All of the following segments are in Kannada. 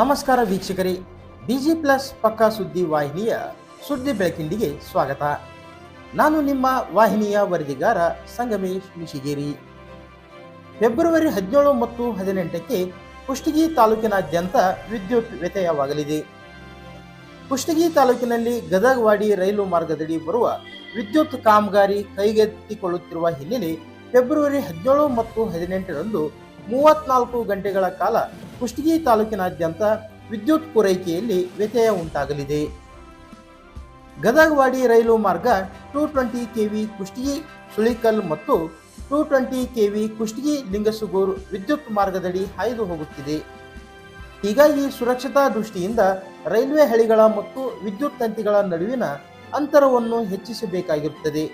ನಮಸ್ಕಾರ ವೀಕ್ಷಕರೇ ಬಿಜಿ ಪ್ಲಸ್ ಪಕ್ಕಾ ಸುದ್ದಿ ವಾಹಿನಿಯ ಸುದ್ದಿ ಬೆಳಕಿಂಡಿಗೆ ಸ್ವಾಗತ. ನಾನು ನಿಮ್ಮ ವಾಹಿನಿಯ ವರದಿಗಾರ ಸಂಗಮೇಶ್ ಮಿಶಿಗೇರಿ ಫೆಬ್ರವರಿ ಹದಿನೇಳು ಮತ್ತು ಹದಿನೆಂಟಕ್ಕೆ ಕುಷ್ಟಗಿ ತಾಲೂಕಿನಾದ್ಯಂತ ವಿದ್ಯುತ್ ವ್ಯತ್ಯಯವಾಗಲಿದೆ. ಕುಷ್ಟಗಿ ತಾಲೂಕಿನಲ್ಲಿ ಗದಗವಾಡಿ ರೈಲು ಮಾರ್ಗದಡಿ ಬರುವ ವಿದ್ಯುತ್ ಕಾಮಗಾರಿ ಕೈಗೆತ್ತಿಕೊಳ್ಳುತ್ತಿರುವ ಹಿನ್ನೆಲೆ ಫೆಬ್ರವರಿ ಹದಿನೇಳು ಮತ್ತು ಹದಿನೆಂಟರಂದು ಮೂವತ್ನಾಲ್ಕು ಗಂಟೆಗಳ ಕಾಲ ಕುಷ್ಟಗಿ ತಾಲೂಕಿನಾದ್ಯಂತ ವಿದ್ಯುತ್ ಪೂರೈಕೆಯಲ್ಲಿ ವ್ಯತ್ಯಯ ಉಂಟಾಗಲಿದೆ. ಗದಗವಾಡಿ ರೈಲು ಮಾರ್ಗ two twenty KV Kushtagi, Sulikal ಮತ್ತು two twenty KV Kushtagi, Lingasugur ವಿದ್ಯುತ್ ಮಾರ್ಗದಡಿ ಹಾಯ್ದು ಹೋಗುತ್ತಿದೆ. ಹೀಗಾಗಿ ಸುರಕ್ಷತಾ ದೃಷ್ಟಿಯಿಂದ ರೈಲ್ವೆ ಹಳಿಗಳ ಮತ್ತು ವಿದ್ಯುತ್ ತಂತಿಗಳ ನಡುವಿನ ಅಂತರವನ್ನು ಹೆಚ್ಚಿಸಬೇಕಾಗಿರುತ್ತದೆ.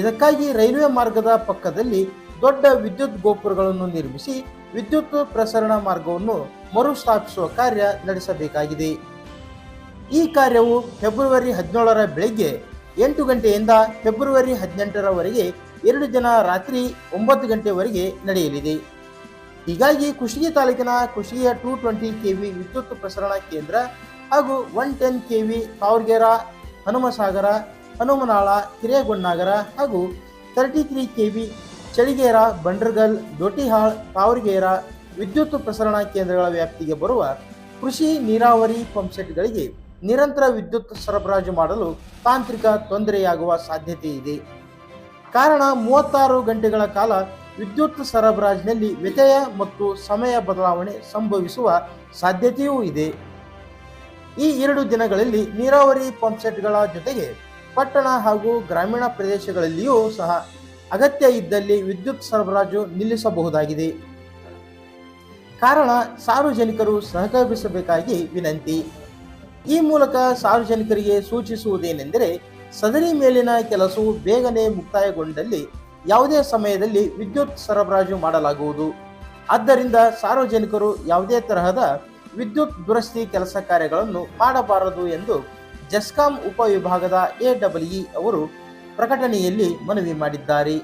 ಇದಕ್ಕಾಗಿ ರೈಲ್ವೆ ಮಾರ್ಗದ ಪಕ್ಕದಲ್ಲಿ ದೊಡ್ಡ ವಿದ್ಯುತ್ ಗೋಪುರಗಳನ್ನು ನಿರ್ಮಿಸಿ ವಿದ್ಯುತ್ ಪ್ರಸರಣ ಮಾರ್ಗವನ್ನು ಮರುಸ್ಥಾಪಿಸುವ ಕಾರ್ಯ ನಡೆಸಬೇಕಾಗಿದೆ. ಈ ಕಾರ್ಯವು ಫೆಬ್ರವರಿ ಹದಿನೇಳರ ಬೆಳಗ್ಗೆ ಎಂಟು ಗಂಟೆಯಿಂದ ಫೆಬ್ರವರಿ ಹದಿನೆಂಟರವರೆಗೆ ಎರಡು ದಿನ ರಾತ್ರಿ ಒಂಬತ್ತು ಗಂಟೆವರೆಗೆ ನಡೆಯಲಿದೆ. ಹೀಗಾಗಿ ಕುಷ್ಟಗಿ ತಾಲೂಕಿನ ಕುಷ್ಟಗಿಯ ಟೂ ಟ್ವೆಂಟಿ ಕೆ ವಿ ವಿದ್ಯುತ್ ಪ್ರಸರಣ ಕೇಂದ್ರ ಹಾಗೂ one ten K V Tavargera, Hanumasagar, Hanumanal Hiregonnagar ಹಾಗೂ thirty three KV Chaligera, Bandragal Dotihal Tavargera ವಿದ್ಯುತ್ ಪ್ರಸರಣ ಕೇಂದ್ರಗಳ ವ್ಯಾಪ್ತಿಗೆ ಬರುವ ಕೃಷಿ ನೀರಾವರಿ ಪಂಪ್ಸೆಟ್ಗಳಿಗೆ ನಿರಂತರ ವಿದ್ಯುತ್ ಸರಬರಾಜು ಮಾಡಲು ತಾಂತ್ರಿಕ ತೊಂದರೆಯಾಗುವ ಸಾಧ್ಯತೆ ಇದೆ. ಕಾರಣ ಮೂವತ್ತಾರು ಗಂಟೆಗಳ ಕಾಲ ವಿದ್ಯುತ್ ಸರಬರಾಜಿನಲ್ಲಿ ವ್ಯತ್ಯಯ ಮತ್ತು ಸಮಯ ಬದಲಾವಣೆ ಸಂಭವಿಸುವ ಸಾಧ್ಯತೆಯೂ ಇದೆ. ಈ ಎರಡು ದಿನಗಳಲ್ಲಿ ನೀರಾವರಿ ಪಂಪ್ಸೆಟ್ಗಳ ಜೊತೆಗೆ ಪಟ್ಟಣ ಹಾಗೂ ಗ್ರಾಮೀಣ ಪ್ರದೇಶಗಳಲ್ಲಿಯೂ ಸಹ ಅಗತ್ಯ ಇದ್ದಲ್ಲಿ ವಿದ್ಯುತ್ ಸರಬರಾಜು ನಿಲ್ಲಿಸಬಹುದಾಗಿದೆ. ಕಾರಣ, ಸಾರ್ವಜನಿಕರು ಸಹಕರಿಸಬೇಕಾಗಿ ವಿನಂತಿ. ಈ ಮೂಲಕ ಸಾರ್ವಜನಿಕರಿಗೆ ಸೂಚಿಸುವುದೇನೆಂದರೆ, ಸದರಿ ಮೇಲಿನ ಕೆಲಸವು ಬೇಗನೆ ಮುಕ್ತಾಯಗೊಂಡಲ್ಲಿ ಯಾವುದೇ ಸಮಯದಲ್ಲಿ ವಿದ್ಯುತ್ ಸರಬರಾಜು ಮಾಡಲಾಗುವುದು. ಆದ್ದರಿಂದ ಸಾರ್ವಜನಿಕರು ಯಾವುದೇ ತರಹದ ವಿದ್ಯುತ್ ದುರಸ್ತಿ ಕೆಲಸ ಕಾರ್ಯಗಳನ್ನು ಮಾಡಬಾರದು ಎಂದು ಜೆಸ್ಕಾಂ ಉಪವಿಭಾಗದ ಎಡಬ್ಲ್ಇ ಅವರು ಪ್ರಕಟಣೆಯಲ್ಲಿ ಮನವಿ ಮಾಡಿದ್ದಾರೆ.